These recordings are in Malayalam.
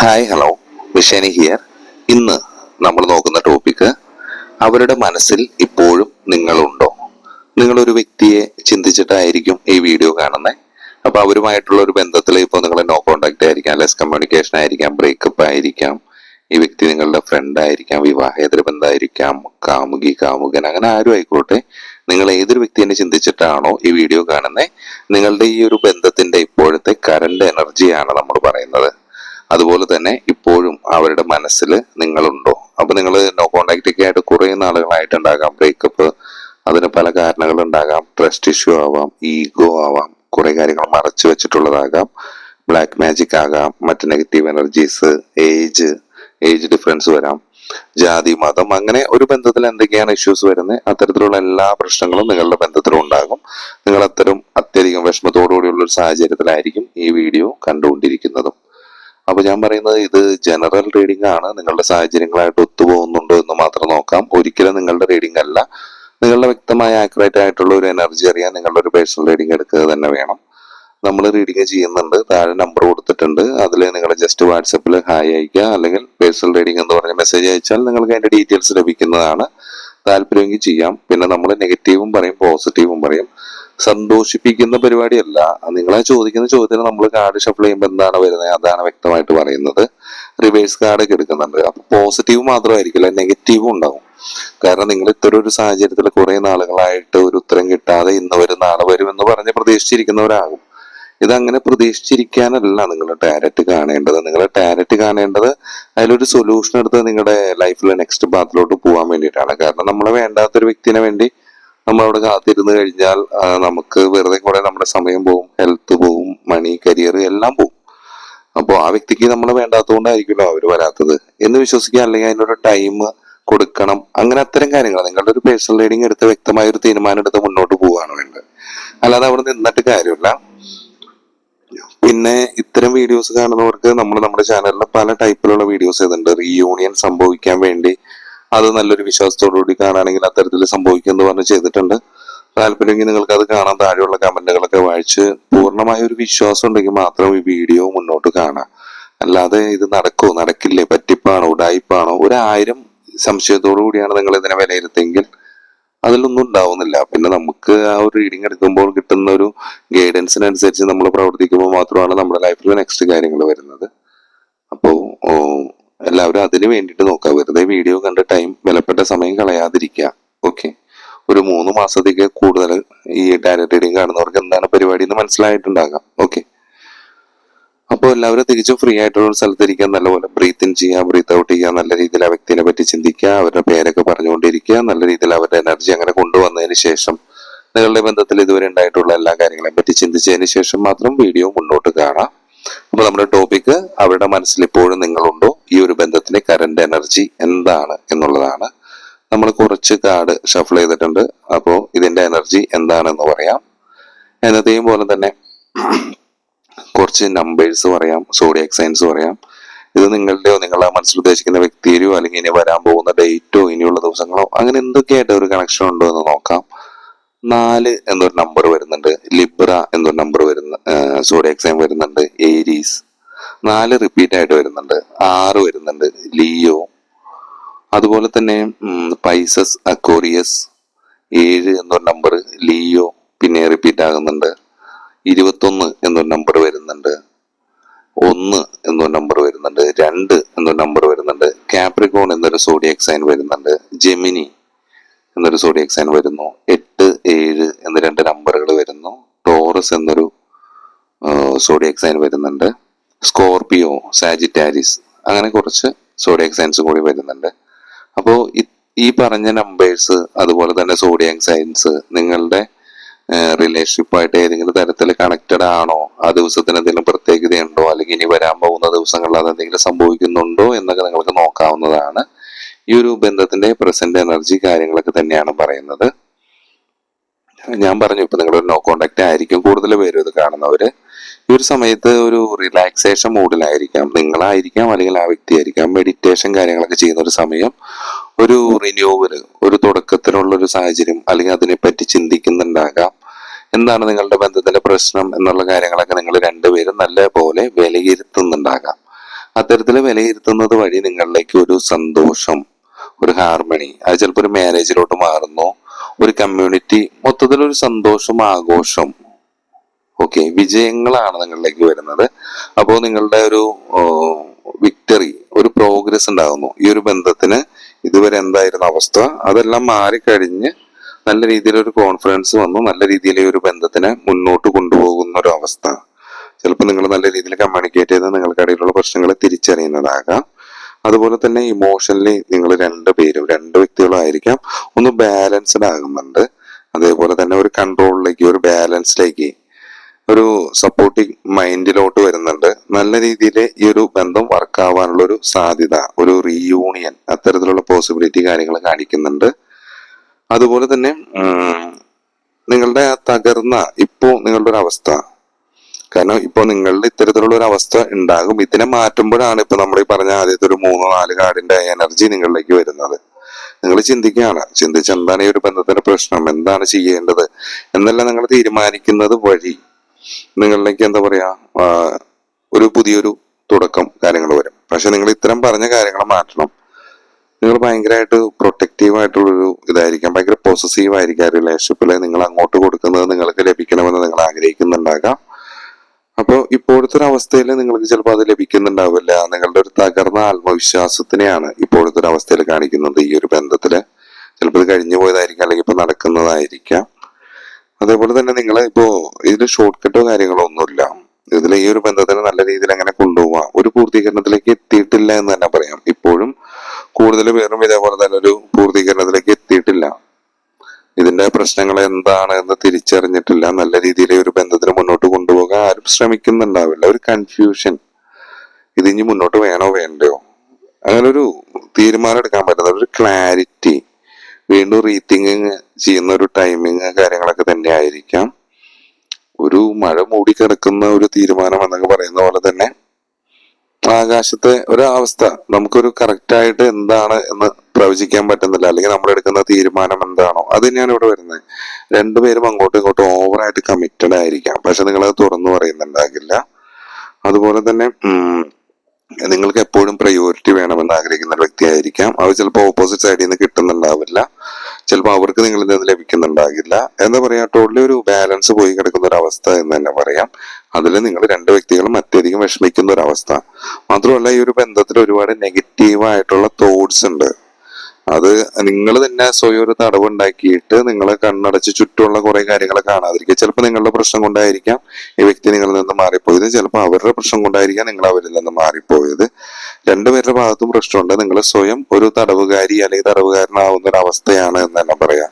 ഹായ് ഹലോ മിഷേനി ഹിയർ ഇന്ന് നമ്മൾ നോക്കുന്ന ടോപ്പിക്ക് അവരുടെ മനസ്സിൽ ഇപ്പോഴും നിങ്ങളുണ്ടോ? നിങ്ങളൊരു വ്യക്തിയെ ചിന്തിച്ചിട്ടായിരിക്കും ഈ വീഡിയോ കാണുന്നത് അപ്പൊ അവരുമായിട്ടുള്ള ഒരു ബന്ധത്തിൽ ഇപ്പോൾ നിങ്ങൾ നോ കോണ്ടാക്ട് ആയിരിക്കാം ലെസ് കമ്മ്യൂണിക്കേഷൻ ആയിരിക്കാം ബ്രേക്കപ്പ് ആയിരിക്കാം ഈ വ്യക്തി നിങ്ങളുടെ ഫ്രണ്ട് ആയിരിക്കാം വിവാഹേതര ബന്ധമായിരിക്കാം കാമുകി കാമുകൻ അങ്ങനെ ആരും ആയിക്കോട്ടെ. നിങ്ങൾ ഏതൊരു വ്യക്തിയെ ചിന്തിച്ചിട്ടാണോ ഈ വീഡിയോ കാണുന്നത് നിങ്ങളുടെ ഈ ഒരു ബന്ധത്തിന്റെ ഇപ്പോഴത്തെ കറണ്ട് എനർജിയാണ് നമ്മൾ പറയുന്നത്. അതുപോലെ തന്നെ ഇപ്പോഴും അവരുടെ മനസ്സിൽ നിങ്ങളുണ്ടോ? അപ്പൊ നിങ്ങൾ നോ കോണ്ടാക്റ്റ് ഒക്കെ ആയിട്ട് കുറെ നാളുകളായിട്ടുണ്ടാകാം. ബ്രേക്കപ്പ് അതിന് പല കാരണങ്ങൾ ഉണ്ടാകാം ട്രസ്റ്റ് ഇഷ്യൂ ആവാം ഈഗോ ആവാം കുറേ കാര്യങ്ങൾ മറച്ചു വെച്ചിട്ടുള്ളതാകാം. ബ്ലാക്ക് മാജിക് ആകാം മറ്റ് negative energies age age difference വരാം. ജാതി മതം അങ്ങനെ ഒരു ബന്ധത്തിൽ എന്തൊക്കെയാണ് ഇഷ്യൂസ് വരുന്നത്? അത്തരത്തിലുള്ള എല്ലാ പ്രശ്നങ്ങളും നിങ്ങളുടെ ബന്ധത്തിലും ഉണ്ടാകും. നിങ്ങൾ അത്തരം അത്യധികം വിഷമത്തോടുകൂടിയുള്ള ഒരു സാഹചര്യത്തിലായിരിക്കും ഈ വീഡിയോ കണ്ടുകൊണ്ടിരിക്കുന്നതും. അപ്പൊ ഞാൻ പറയുന്നത് ഇത് ജനറൽ റീഡിംഗ് ആണ്. നിങ്ങളുടെ സാഹചര്യങ്ങളായിട്ട് ഒത്തുപോകുന്നുണ്ടോ എന്ന് മാത്രം നോക്കാം. ഒരിക്കലും നിങ്ങളുടെ റീഡിംഗ് അല്ല. നിങ്ങളുടെ വ്യക്തമായ ആക്യുറേറ്റ് ആയിട്ടുള്ള ഒരു എനർജി അറിയാൻ നിങ്ങളുടെ ഒരു പേഴ്സണൽ റീഡിംഗ് എടുക്കുക തന്നെ വേണം. നമ്മൾ റീഡിംഗ് ചെയ്യുന്നുണ്ട്. താഴെ നമ്പർ കൊടുത്തിട്ടുണ്ട്. അതിൽ നിങ്ങൾ ജസ്റ്റ് വാട്സപ്പിൽ ഹായ് അയക്കുക അല്ലെങ്കിൽ പേഴ്സണൽ റീഡിംഗ് എന്ന് പറഞ്ഞ മെസ്സേജ് അയച്ചാൽ നിങ്ങൾക്ക് അതിന്റെ ഡീറ്റെയിൽസ് ലഭിക്കുന്നതാണ്. താല്പര്യമെങ്കിൽ ചെയ്യാം. പിന്നെ നമ്മൾ നെഗറ്റീവും പറയും പോസിറ്റീവും പറയും. സന്തോഷിപ്പിക്കുന്ന പരിപാടിയല്ല. നിങ്ങളെ ചോദിക്കുന്ന ചോദ്യത്തിന് നമ്മൾ കാർഡ് ഷഫിൾ ചെയ്യുമ്പോൾ എന്താണ് വരുന്നത് അതാണ് വ്യക്തമായിട്ട് പറയുന്നത്. റിവേഴ്സ് കാർഡ് ഒക്കെ എടുക്കുന്നുണ്ട്. അപ്പൊ പോസിറ്റീവ് മാത്രമായിരിക്കില്ല നെഗറ്റീവും ഉണ്ടാവും. കാരണം നിങ്ങൾ ഇത്തരം ഒരു സാഹചര്യത്തിൽ കുറെ നാളുകളായിട്ട് ഒരു ഉത്തരം കിട്ടാതെ ഇന്ന് വരും നാളെ വരും എന്ന് പറഞ്ഞ് പ്രതീക്ഷിച്ചിരിക്കുന്നവരാകും. ഇതങ്ങനെ പ്രതീക്ഷിച്ചിരിക്കാനല്ല നിങ്ങൾ ടാരറ്റ് കാണേണ്ടത്. നിങ്ങൾ ടാരറ്റ് കാണേണ്ടത് അതിലൊരു സൊല്യൂഷൻ എടുത്ത് നിങ്ങളുടെ ലൈഫിലെ നെക്സ്റ്റ് പാത്തിലോട്ട് പോകാൻ വേണ്ടിയിട്ടാണ്. കാരണം നമ്മളെ വേണ്ടാത്തൊരു വ്യക്തിനെ വേണ്ടി നമ്മൾ അവിടെ കാത്തിരുന്ന് കഴിഞ്ഞാൽ നമുക്ക് വെറുതെ കുറെ നമ്മുടെ സമയം പോവും. ഹെൽത്ത് പോവും മണി കരിയർ എല്ലാം പോവും. അപ്പോൾ ആ വ്യക്തിക്ക് നമ്മൾ വേണ്ടാത്തതുകൊണ്ടായിരിക്കുമല്ലോ അവർ വരാത്തത്. എന്ന് വിശ്വസിക്കുക അല്ലെങ്കിൽ അതിനൊരു ടൈം കൊടുക്കണം. അങ്ങനെ അത്തരം കാര്യങ്ങൾ. നിങ്ങളുടെ ഒരു പേഴ്സണൽ റീഡിങ് എടുത്ത് വ്യക്തമായ ഒരു തീരുമാനം എടുത്ത് മുന്നോട്ട് പോവുകയാണ് വേണ്ടത്. അല്ലാതെ അവിടെ നിന്നിട്ട് കാര്യമില്ല. പിന്നെ ഇത്തരം വീഡിയോസ് കാണുന്നവർക്ക് നമ്മൾ നമ്മുടെ ചാനലിൽ പല ടൈപ്പിലുള്ള വീഡിയോസ് ചെയ്തിട്ടുണ്ട് റീയൂണിയൻ സംഭവിക്കാൻ വേണ്ടി അത് നല്ലൊരു വിശ്വാസത്തോടുകൂടി കാണുകയാണെങ്കിൽ അത്തരത്തിൽ സംഭവിക്കും എന്ന് പറഞ്ഞ് ചെയ്തിട്ടുണ്ട്. താല്പര്യമെങ്കിൽ നിങ്ങൾക്ക് അത് കാണാൻ താഴെയുള്ള കമന്റുകളൊക്കെ വായിച്ച് പൂർണമായ ഒരു വിശ്വാസം ഉണ്ടെങ്കിൽ മാത്രം ഈ വീഡിയോ മുന്നോട്ട് കാണാം. അല്ലാതെ ഇത് നടക്കുമോ നടക്കില്ലേ? പറ്റിപ്പാണോ? ഉടായിപ്പാണോ? ഒരു ആയിരം സംശയത്തോടു കൂടിയാണ് നിങ്ങൾ ഇതിനെ വിലയിരുത്തെങ്കിൽ അതിലൊന്നും ഉണ്ടാവുന്നില്ല. പിന്നെ നമുക്ക് ആ ഒരു റീഡിങ് എടുക്കുമ്പോൾ കിട്ടുന്ന ഒരു ഗൈഡൻസിനനുസരിച്ച് നമ്മൾ പ്രവർത്തിക്കുമ്പോൾ മാത്രമാണ് നമ്മുടെ ലൈഫിൽ നെക്സ്റ്റ് കാര്യങ്ങൾ വരുന്നത്. അപ്പോൾ എല്ലാവരും അതിന് വേണ്ടിയിട്ട് നോക്കുക. വെറുതെ വീഡിയോ കണ്ട് ടൈം വിലപ്പെട്ട സമയം കളയാതിരിക്കുക. ഓക്കെ ഒരു മൂന്ന് മാസത്തേക്ക് കൂടുതൽ ഈ ഡയറക്റ്റ് റീഡിങ് കാണുന്നവർക്ക് എന്താണ് പരിപാടി എന്ന് മനസ്സിലായിട്ടുണ്ടാകാം. ഓക്കെ അപ്പോൾ എല്ലാവരും തിരിച്ചും ഫ്രീ ആയിട്ടുള്ള ഒരു സ്ഥലത്തിരിക്കുക നല്ലപോലെ ബ്രീത്ത് ഇൻ ചെയ്യുക ബ്രീത്ത് ഔട്ട് ചെയ്യുക നല്ല രീതിയിൽ ആ വ്യക്തിനെ പറ്റി ചിന്തിക്കുക അവരുടെ പേരൊക്കെ പറഞ്ഞുകൊണ്ടിരിക്കുക നല്ല രീതിയിൽ അവരുടെ എനർജി അങ്ങനെ കൊണ്ടുവന്നതിന് ശേഷം നിങ്ങളുടെ ബന്ധത്തിൽ ഇതുവരെ ഉണ്ടായിട്ടുള്ള എല്ലാ കാര്യങ്ങളെയും പറ്റി ചിന്തിച്ചതിന് ശേഷം മാത്രം വീഡിയോ മുന്നോട്ട് കാണാം. അപ്പൊ നമ്മുടെ ടോപ്പിക്ക് അവരുടെ മനസ്സിൽ ഇപ്പോഴും നിങ്ങളുണ്ടോ? ഈ ഒരു ബന്ധത്തിലെ കറന്റ് എനർജി എന്താണ് എന്നുള്ളതാണ്. നമ്മൾ കുറച്ച് കാർഡ് ഷഫിൾ ചെയ്തിട്ടുണ്ട്. അപ്പോൾ ഇതിന്റെ എനർജി എന്താണെന്ന് പറയാം. എന്നത്തെയും പോലെ തന്നെ കുറച്ച് നമ്പേഴ്സ് പറയാം സോഡിയക് സൈൻസ് പറയാം. ഇത് നിങ്ങളുടെയോ നിങ്ങളുടെ മനസ്സിൽ ഉദ്ദേശിക്കുന്ന വ്യക്തിയുടെയോ അല്ലെങ്കിൽ ഇനി വരാൻ പോകുന്ന ഡേറ്റോ ഇനിയുള്ള ദിവസങ്ങളോ അങ്ങനെ എന്തൊക്കെയായിട്ട് ഒരു കണക്ഷൻ ഉണ്ടോ എന്ന് നോക്കാം. നാല് എന്നൊരു നമ്പർ വരുന്നുണ്ട് ലിബ്ര എന്നൊരു നമ്പർ വരുന്ന സോറി സൈൻ വരുന്നുണ്ട് ഏരീസ് നാല് റിപ്പീറ്റ് ആയിട്ട് വരുന്നുണ്ട് ആറ് വരുന്നുണ്ട് ലിയോ അതുപോലെ തന്നെ പൈസസ് അക്കോറിയസ് ഏഴ് എന്നൊരു നമ്പർ ലിയോ പിന്നെ റിപ്പീറ്റ് ആകുന്നുണ്ട് ഇരുപത്തൊന്ന് എന്നൊരു നമ്പർ വരുന്നുണ്ട് ഒന്ന് എന്നൊരു നമ്പർ വരുന്നുണ്ട് രണ്ട് എന്നൊരു നമ്പർ വരുന്നുണ്ട് കാപ്രിക്കോൺ എന്നൊരു സോഡിയക് സൈൻ വരുന്നുണ്ട് ജെമിനി എന്നൊരു സോഡിയക് സൈൻ വരുന്നു. എട്ട് ഏഴ് എന്ന രണ്ട് നമ്പറുകൾ വരുന്നു. ടോറസ് എന്നൊരു സോഡിയക് സൈൻ വരുന്നുണ്ട്. സ്കോർപിയോ സാജിറ്റാരിസ് അങ്ങനെ കുറച്ച് സോഡിയക് സൈൻസ് കൂടി വരുന്നുണ്ട്. അപ്പോൾ ഈ പറഞ്ഞ നമ്പേഴ്സ് അതുപോലെ തന്നെ സോഡിയക് സൈൻസ് നിങ്ങളുടെ റിലേഷൻഷിപ്പായിട്ട് ഏതെങ്കിലും തരത്തിൽ കണക്റ്റഡ് ആണോ? ആ ദിവസത്തിന് എന്തെങ്കിലും പ്രത്യേകതയുണ്ടോ? അല്ലെങ്കിൽ ഇനി വരാൻ പോകുന്ന ദിവസങ്ങളിൽ അത് എന്തെങ്കിലും സംഭവിക്കുന്നുണ്ടോ? എന്നൊക്കെ നിങ്ങൾക്ക് നോക്കാവുന്നതാണ്. ഈ ഒരു ബന്ധത്തിന്റെ പ്രസന്റ് എനർജി കാര്യങ്ങളൊക്കെ തന്നെയാണ് പറയുന്നത്. ഞാൻ പറഞ്ഞു ഇപ്പൊ നിങ്ങളൊരു നോ കോണ്ടാക്ട് ആയിരിക്കും കൂടുതൽ പേരും ഇത് കാണുന്നവര്. ഈ ഒരു സമയത്ത് ഒരു റിലാക്സേഷൻ മൂഡിലായിരിക്കാം നിങ്ങളായിരിക്കാം അല്ലെങ്കിൽ ആ വ്യക്തി ആയിരിക്കാം മെഡിറ്റേഷൻ കാര്യങ്ങളൊക്കെ ചെയ്യുന്ന ഒരു സമയം ഒരു റിന്യൂവൽ ഒരു തുടക്കത്തിനുള്ള ഒരു സാഹചര്യം അല്ലെങ്കിൽ അതിനെപ്പറ്റി ചിന്തിക്കുന്നുണ്ടാകാം. എന്താണ് നിങ്ങളുടെ ബന്ധത്തിന്റെ പ്രശ്നം എന്നുള്ള കാര്യങ്ങളൊക്കെ നിങ്ങൾ രണ്ടുപേരും നല്ല പോലെ വിലയിരുത്തുന്നുണ്ടാകാം. അത്തരത്തിൽ വിലയിരുത്തുന്നത് വഴി നിങ്ങളിലേക്ക് ഒരു സന്തോഷം ഒരു ഹാർമണി അത് ചിലപ്പോൾ ഒരു മാരേജിലോട്ട് മാറുന്നു. ഒരു കമ്മ്യൂണിറ്റി മൊത്തത്തിൽ ഒരു സന്തോഷം ആഘോഷം. ഓക്കെ വിജയങ്ങളാണ് നിങ്ങളിലേക്ക് വരുന്നത്. അപ്പോൾ നിങ്ങളുടെ ഒരു വിക്ടറി ഒരു പ്രോഗ്രസ് ഉണ്ടാകുന്നു. ഈ ഒരു ബന്ധത്തിന് ഇതുവരെ എന്തായിരുന്നു അവസ്ഥ? അതെല്ലാം മാറിക്കഴിഞ്ഞ് നല്ല രീതിയിൽ ഒരു കോൺഫിഡൻസ് വന്നു. നല്ല രീതിയിൽ ഈ ഒരു ബന്ധത്തിനെ മുന്നോട്ട് കൊണ്ടുപോകുന്ന ഒരു അവസ്ഥ ചിലപ്പോൾ നിങ്ങൾ നല്ല രീതിയിൽ കമ്മ്യൂണിക്കേറ്റ് ചെയ്ത് നിങ്ങൾക്കിടയിലുള്ള പ്രശ്നങ്ങളെ തിരിച്ചറിയുന്നതാകാം. അതുപോലെ തന്നെ ഇമോഷണലി നിങ്ങൾ രണ്ട് വ്യക്തികളും ആയിരിക്കാം ഒന്ന് ബാലൻസ്ഡ് ആകുന്നുണ്ട്. അതേപോലെ തന്നെ ഒരു കൺട്രോളിലേക്ക് ഒരു ബാലൻസിലേക്ക് ഒരു സപ്പോർട്ടിങ് മൈൻഡിലോട്ട് വരുന്നുണ്ട്. നല്ല രീതിയിൽ ഈ ഒരു ബന്ധം വർക്കാവാനുള്ള ഒരു സാധ്യത ഒരു റീയൂണിയൻ അത്തരത്തിലുള്ള പോസിബിലിറ്റി കാര്യങ്ങൾ കാണിക്കുന്നുണ്ട്. അതുപോലെ തന്നെ നിങ്ങളുടെ ആ തകർന്ന ഇപ്പോ നിങ്ങളുടെ ഒരു അവസ്ഥ കാരണം ഇപ്പൊ നിങ്ങളുടെ ഇത്തരത്തിലുള്ള ഒരു അവസ്ഥ ഉണ്ടാകും. ഇതിനെ മാറ്റുമ്പോഴാണ് ഇപ്പൊ നമ്മൾ ഈ പറഞ്ഞ ആദ്യത്തെ ഒരു മൂന്നോ നാല് കാർഡിന്റെ എനർജി നിങ്ങളിലേക്ക് വരുന്നത്. നിങ്ങൾ ചിന്തിക്കുകയാണ് ചിന്തിച്ച് എന്താണ് ഈ ഒരു ബന്ധത്തിന്റെ പ്രശ്നം? എന്താണ് ചെയ്യേണ്ടത്? എന്നെല്ലാം നിങ്ങൾ തീരുമാനിക്കുന്നത് വഴി നിങ്ങളിലേക്ക് എന്താ പറയാ ഒരു പുതിയൊരു തുടക്കം കാര്യങ്ങൾ വരും. പക്ഷെ നിങ്ങൾ ഇത്തരം പറഞ്ഞ കാര്യങ്ങൾ മാറ്റണം. നിങ്ങൾ ഭയങ്കരമായിട്ട് പ്രൊട്ടക്റ്റീവ് ആയിട്ടുള്ളൊരു ഇതായിരിക്കാം. ഭയങ്കര പോസസീവ് ആയിരിക്കാം റിലേഷൻഷിപ്പിൽ നിങ്ങൾ അങ്ങോട്ട് കൊടുക്കുന്നത് നിങ്ങൾക്ക് ലഭിക്കണമെന്ന് നിങ്ങൾ ആഗ്രഹിക്കുന്നുണ്ടാകാം. അപ്പോൾ ഇപ്പോഴത്തെ ഒരു അവസ്ഥയിൽ നിങ്ങൾക്ക് ചിലപ്പോൾ അത് ലഭിക്കുന്നുണ്ടാവില്ല. നിങ്ങളുടെ ഒരു തകർന്ന ആത്മവിശ്വാസത്തിനെയാണ് ഇപ്പോഴത്തെ ഒരു അവസ്ഥയിൽ കാണിക്കുന്നത് ഈ ഒരു ബന്ധത്തിൽ. ചിലപ്പോൾ ഇത് കഴിഞ്ഞു പോയതായിരിക്കാം അല്ലെങ്കിൽ ഇപ്പൊ നടക്കുന്നതായിരിക്കാം. അതേപോലെ തന്നെ നിങ്ങൾ ഇപ്പോ ഇതിന് ഷോർട്ട് കട്ടോ കാര്യങ്ങളോ ഒന്നുമില്ല. ഇതിൽ ഈ ഒരു ബന്ധത്തിന് നല്ല രീതിയിൽ അങ്ങനെ കൊണ്ടുപോവാം. ഒരു പൂർത്തീകരണത്തിലേക്ക് എത്തിയിട്ടില്ല എന്ന് തന്നെ പറയാം. ഇപ്പോഴും കൂടുതൽ പേരും ഇതേപോലെ തന്നെ ഒരു പൂർത്തീകരണത്തിലേക്ക് എത്തിയിട്ടില്ല. ഇതിന്റെ പ്രശ്നങ്ങൾ എന്താണ് എന്ന് തിരിച്ചറിഞ്ഞിട്ടില്ല. നല്ല രീതിയിൽ ഒരു ബന്ധത്തിന് മുന്നോട്ട് കൊണ്ടുപോകാൻ ആരും ശ്രമിക്കുന്നുണ്ടാവില്ല. ഒരു കൺഫ്യൂഷൻ ഇതിഞ്ഞ് മുന്നോട്ട് വേണോ വേണ്ടയോ? അങ്ങനെ ഒരു തീരുമാനം എടുക്കാൻ പറ്റുന്ന ഒരു ക്ലാരിറ്റി വീണ്ടും റീതിങ്കിങ് ചെയ്യുന്ന ഒരു ടൈമിങ് കാര്യങ്ങളൊക്കെ തന്നെ ആയിരിക്കാം. ഒരു മഴ മൂടിക്കിടക്കുന്ന ഒരു തീരുമാനം എന്നൊക്കെ പറയുന്ന പോലെ തന്നെ ആകാശത്തെ ഒരു അവസ്ഥ നമുക്കൊരു കറക്റ്റായിട്ട് എന്താണ് എന്ന് പ്രവചിക്കാൻ പറ്റുന്നില്ല. അല്ലെങ്കിൽ നമ്മൾ എടുക്കുന്ന തീരുമാനം എന്താണോ. അത് തന്നെയാണ് ഇവിടെ വരുന്നത് രണ്ടുപേരും അങ്ങോട്ടും ഇങ്ങോട്ടും ഓവറായിട്ട് കമ്മിറ്റഡ് ആയിരിക്കാം. പക്ഷെ നിങ്ങളത് തുറന്നു പറയുന്നുണ്ടാകില്ല. അതുപോലെ തന്നെ നിങ്ങൾക്ക് എപ്പോഴും പ്രയോറിറ്റി വേണമെന്ന് ആഗ്രഹിക്കുന്ന ഒരു വ്യക്തിയായിരിക്കാം. അവർ ചിലപ്പോൾ ഓപ്പോസിറ്റ് സൈഡിൽ നിന്ന് കിട്ടുന്നുണ്ടാവില്ല. ചിലപ്പോൾ അവർക്ക് നിങ്ങളിൽ നിന്ന് ലഭിക്കുന്നുണ്ടാകില്ല. എന്താ പറയാ ടോട്ടലി ഒരു ബാലൻസ് പോയി കിടക്കുന്ന ഒരു അവസ്ഥ എന്ന് തന്നെ പറയാം. അതിൽ നിങ്ങൾ രണ്ട് വ്യക്തികളും അത്യധികം വിഷമിക്കുന്ന ഒരു അവസ്ഥ. മാത്രമല്ല ഈ ഒരു ബന്ധത്തിൽ ഒരുപാട് നെഗറ്റീവ് ആയിട്ടുള്ള തോട്ട്സ് ഉണ്ട്. അത് നിങ്ങൾ തന്നെ സ്വയം ഒരു തടവുണ്ടാക്കിയിട്ട് നിങ്ങളെ കണ്ണടച്ച് ചുറ്റുമുള്ള കുറെ കാര്യങ്ങൾ കാണാതിരിക്കുക. ചിലപ്പോൾ നിങ്ങളുടെ പ്രശ്നം കൊണ്ടായിരിക്കാം ഈ വ്യക്തി നിങ്ങളിൽ നിന്ന് മാറിപ്പോയത്. ചിലപ്പോൾ അവരുടെ പ്രശ്നം കൊണ്ടായിരിക്കാം നിങ്ങൾ അവരിൽ നിന്ന് മാറിപ്പോയത്. രണ്ടുപേരുടെ ഭാഗത്തും പ്രശ്നമുണ്ട്. നിങ്ങൾ സ്വയം ഒരു തടവുകാരി അല്ലെങ്കിൽ തടവുകാരനാവുന്ന ഒരു അവസ്ഥയാണ് എന്ന് തന്നെ പറയാം.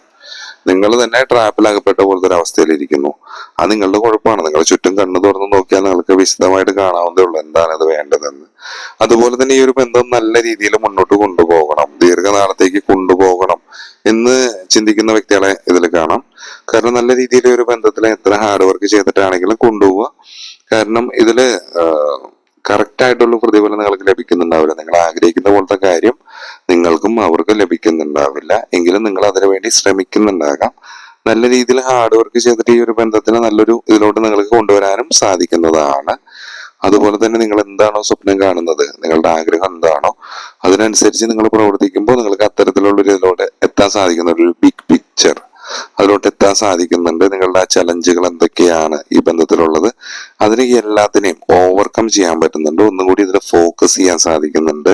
നിങ്ങൾ തന്നെ ട്രാപ്പിലകപ്പെട്ട പോലത്തെ ഒരു അവസ്ഥയിലിരിക്കുന്നു. അത് നിങ്ങളുടെ കുഴപ്പമാണ്. നിങ്ങൾ ചുറ്റും കണ്ണു തുറന്ന് നോക്കിയാൽ നിങ്ങൾക്ക് വിശദമായിട്ട് കാണാവുന്നേ ഉള്ളൂ. എന്താണ് അത് വേണ്ടതെന്ന്? അതുപോലെ തന്നെ ഈ ഒരു ബന്ധം നല്ല രീതിയിൽ മുന്നോട്ട് കൊണ്ടുപോകണം ദീർഘനാളത്തേക്ക് കൊണ്ടുപോകണം എന്ന് ചിന്തിക്കുന്ന വ്യക്തികളെ ഇതിൽ കാണാം. കാരണം നല്ല രീതിയിൽ ഒരു ബന്ധത്തിൽ എത്ര ഹാർഡ് വർക്ക് ചെയ്തിട്ടാണെങ്കിലും കൊണ്ടുപോവുക. കാരണം ഇതിൽ കറക്റ്റ് ആയിട്ടുള്ള പ്രതിഫലം നിങ്ങൾക്ക് ലഭിക്കുന്നുണ്ടാവില്ല. നിങ്ങൾ ആഗ്രഹിക്കുന്ന പോലത്തെ കാര്യം നിങ്ങൾക്കും അവർക്കും ലഭിക്കുന്നുണ്ടാവില്ല. എങ്കിലും നിങ്ങൾ അതിനു വേണ്ടി ശ്രമിക്കുന്നുണ്ടാകാം. നല്ല രീതിയിൽ ഹാർഡ് വർക്ക് ചെയ്തിട്ട് ഈ ഒരു ബന്ധത്തിന് നല്ലൊരു ഇതിലോട്ട് നിങ്ങൾക്ക് കൊണ്ടുവരാനും സാധിക്കുന്നതാണ്. അതുപോലെ തന്നെ നിങ്ങൾ എന്താണോ സ്വപ്നം കാണുന്നത് നിങ്ങളുടെ ആഗ്രഹം എന്താണോ അതിനനുസരിച്ച് നിങ്ങൾ പ്രവർത്തിക്കുമ്പോൾ നിങ്ങൾക്ക് അത്തരത്തിലുള്ള ഒരു ഇതിലോട്ട് എത്താൻ സാധിക്കുന്ന ഒരു ബിഗ് പിക്ചർ അതിലോട്ട് എത്താൻ സാധിക്കുന്നുണ്ട്. നിങ്ങളുടെ ആ ചലഞ്ചുകൾ എന്തൊക്കെയാണ് ഈ ബന്ധത്തിലുള്ളത്? അതിനെ എല്ലാത്തിനെയും ഓവർകം ചെയ്യാൻ പറ്റുന്നുണ്ട്. ഒന്നും കൂടി ഇതിൽ ഫോക്കസ് ചെയ്യാൻ സാധിക്കുന്നുണ്ട്.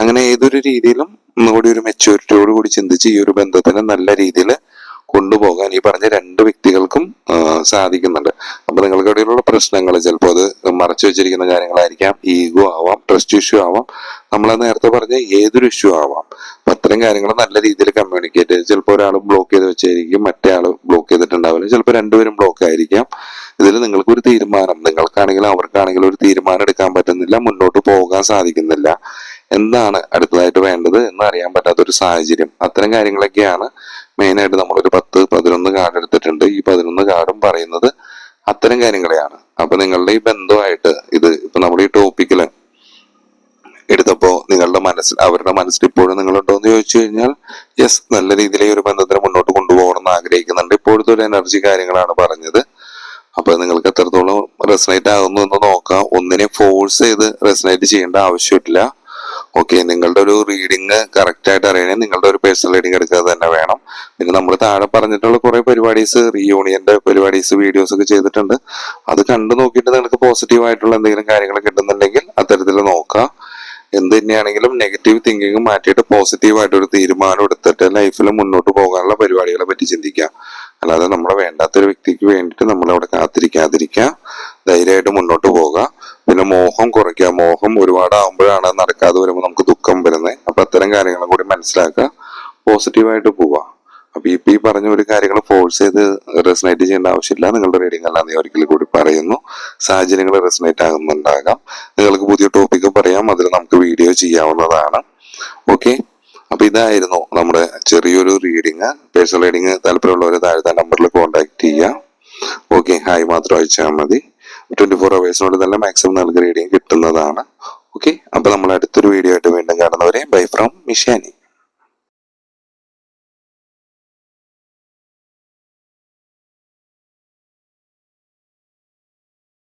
അങ്ങനെ ഏതൊരു രീതിയിലും ഒന്നുകൂടി ഒരു മെച്യൂരിറ്റിയോട് കൂടി ചിന്തിച്ച് ഈ ഒരു ബന്ധത്തിനെ നല്ല രീതിയിൽ കൊണ്ടുപോകാൻ ഈ പറഞ്ഞ രണ്ട് വ്യക്തികൾക്കും സാധിക്കുന്നുണ്ട്. അപ്പൊ നിങ്ങൾക്കിടയിലുള്ള പ്രശ്നങ്ങൾ ചിലപ്പോൾ അത് മറച്ചു വെച്ചിരിക്കുന്ന കാര്യങ്ങളായിരിക്കാം. ഈഗോ ആവാം ട്രസ്റ്റ് ഇഷ്യൂ ആവാം. നമ്മൾ നേരത്തെ പറഞ്ഞ ഏതൊരു ഇഷ്യൂ ആവാം. അപ്പൊ അത്തരം കാര്യങ്ങൾ നല്ല രീതിയിൽ കമ്മ്യൂണിക്കേറ്റ് ചെയ്ത് ചിലപ്പോൾ ഒരാൾ ബ്ലോക്ക് ചെയ്ത് വെച്ചായിരിക്കും മറ്റേ ആൾ ബ്ലോക്ക് ചെയ്തിട്ടുണ്ടാവില്ല. ചിലപ്പോൾ രണ്ടുപേരും ബ്ലോക്ക് ആയിരിക്കാം. ഇതിൽ നിങ്ങൾക്ക് ഒരു തീരുമാനം നിങ്ങൾക്കാണെങ്കിലും അവർക്കാണെങ്കിലും ഒരു തീരുമാനം എടുക്കാൻ പറ്റുന്നില്ല മുന്നോട്ട് പോകാൻ സാധിക്കുന്നില്ല. എന്താണ് അടുത്തതായിട്ട് വേണ്ടത് എന്ന് അറിയാൻ പറ്റാത്ത ഒരു സാഹചര്യം. അത്തരം കാര്യങ്ങളൊക്കെയാണ് മെയിൻ ആയിട്ട് നമ്മളൊരു പത്ത് പതിനൊന്ന് കാർഡ് എടുത്തിട്ടുണ്ട്. ഈ പതിനൊന്ന് കാർഡും പറയുന്നത് അത്തരം കാര്യങ്ങളെയാണ്. അപ്പൊ നിങ്ങളുടെ ഈ ബന്ധമായിട്ട് ഇത് ഇപ്പൊ നമ്മുടെ ഈ ടോപ്പിക്കിൽ എടുത്തപ്പോ നിങ്ങളുടെ മനസ്സിൽ അവരുടെ മനസ്സിൽ ഇപ്പോഴും നിങ്ങളുണ്ടോ എന്ന് ചോദിച്ചു കഴിഞ്ഞാൽ യെസ് നല്ല രീതിയിൽ ഒരു ബന്ധത്തിന് മുന്നോട്ട് കൊണ്ടുപോകണമെന്ന് ആഗ്രഹിക്കുന്നുണ്ട്. ഇപ്പോഴത്തെ ഒരു എനർജി കാര്യങ്ങളാണ് പറഞ്ഞത്. അപ്പൊ നിങ്ങൾക്ക് എത്രത്തോളം റെസനേറ്റ് ആകുന്നു എന്ന് നോക്കാം. ഒന്നിനെ ഫോഴ്സ് ചെയ്ത് റെസനേറ്റ് ചെയ്യേണ്ട ആവശ്യമില്ല. ഓക്കെ നിങ്ങളുടെ ഒരു റീഡിങ് കറക്റ്റ് ആയിട്ട് അറിയണേ നിങ്ങളുടെ ഒരു പേഴ്സണൽ റീഡിങ് എടുക്കാതെ തന്നെ വേണം. പിന്നെ നമ്മൾ താഴെ പറഞ്ഞിട്ടുള്ള കുറെ പരിപാടീസ് റീയൂണിയന്റെ പരിപാടീസ് വീഡിയോസ് ഒക്കെ ചെയ്തിട്ടുണ്ട്. അത് കണ്ടു നോക്കിയിട്ട് നിങ്ങൾക്ക് പോസിറ്റീവ് ആയിട്ടുള്ള എന്തെങ്കിലും കാര്യങ്ങൾ കിട്ടുന്നുണ്ടെങ്കിൽ അത്തരത്തിൽ നോക്കുക. എന്ത് തന്നെയാണെങ്കിലും നെഗറ്റീവ് തിങ്കിങ് മാറ്റിയിട്ട് പോസിറ്റീവ് ആയിട്ട് ഒരു തീരുമാനം എടുത്തിട്ട് ലൈഫിൽ മുന്നോട്ട് പോകാനുള്ള പരിപാടികളെ പറ്റി ചിന്തിക്കുക. അല്ലാതെ നമ്മളെ വേണ്ടാത്തൊരു വ്യക്തിക്ക് വേണ്ടിയിട്ട് നമ്മളവിടെ കാത്തിരിക്കാതിരിക്കുക. ധൈര്യമായിട്ട് മുന്നോട്ട് പോവുക. പിന്നെ മോഹം കുറയ്ക്കുക. മോഹം ഒരുപാടാകുമ്പോഴാണ് നടക്കാതെ വരുമ്പോൾ നമുക്ക് ദുഃഖം വരുന്നത് അപ്പൊ അത്തരം കാര്യങ്ങളും കൂടി മനസ്സിലാക്കുക. പോസിറ്റീവായിട്ട് പോവുക. അപ്പൊ ഇപ്പൊ ഈ പറഞ്ഞ ഒരു കാര്യങ്ങൾ ഫോഴ്സ് ചെയ്ത് റെസനേറ്റ് ചെയ്യേണ്ട ആവശ്യമില്ല. നിങ്ങളുടെ റീഡിംഗ് അല്ല ഞാൻ ഒരിക്കലും കൂടി പറയുന്നു. സാഹചര്യങ്ങൾ റെസനേറ്റ് ആകുന്നുണ്ടാകാം. നിങ്ങൾക്ക് പുതിയ ടോപ്പിക്ക് പറയാം. അതിൽ നമുക്ക് വീഡിയോ ചെയ്യാവുന്നതാണ്. ഓക്കെ? അപ്പൊ ഇതായിരുന്നു നമ്മുടെ ചെറിയൊരു റീഡിങ്. പേഴ്സണൽ റീഡിങ് താല്പര്യമുള്ളവർ താഴത്തെ നമ്പറിൽ കോൺടാക്ട് ചെയ്യുക ഓക്കെ? ഹായ് മാത്രം അയച്ചാൽ മതി. ട്വന്റി ഫോർ അവേഴ്സിനോട് തന്നെ മാക്സിമം നല്ല റീഡിങ് കിട്ടുന്നതാണ്. ഓക്കെ അപ്പൊ നമ്മൾ അടുത്തൊരു വീഡിയോ ആയിട്ട് വീണ്ടും കാണുന്നവരെ ബൈ ഫ്രം മിഷാനി